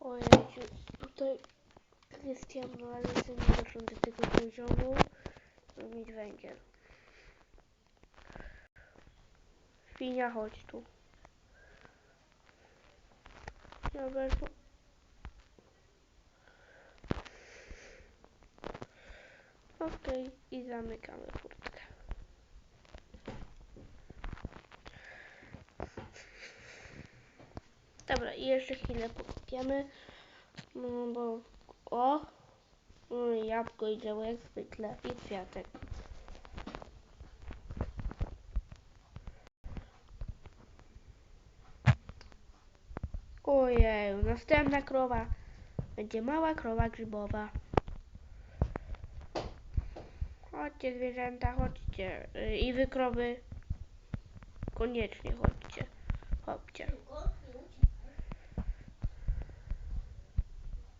Ojej, tutaj Krystian jestem nie doszłam do tego poziomu. Mam mieć węgiel. Świnia, chodź tu. Dobra, to... Okej, i zamykamy furtkę. Dobra, i jeszcze chwilę pokopiemy. No bo... O! No jabłko i drzewo jak zwykle. I kwiatek. Ojej, następna krowa. Będzie mała krowa grzybowa. Chodźcie zwierzęta, chodźcie. Y, I wy krowy. Koniecznie chodźcie. Chodźcie.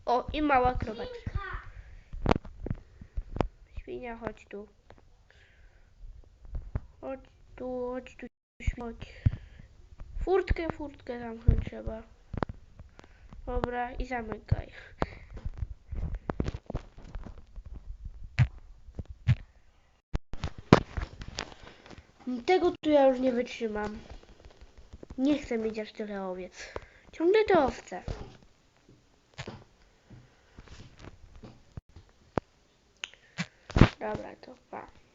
O, i mała krowa. Świnia, chodź tu. Chodź tu, chodź tu, chodź. Furtkę, furtkę zamknąć trzeba. Dobra, i zamykaj. Tego tu ja już nie wytrzymam. Nie chcę mieć aż tyle owiec. Ciągle te owce. cabra, to.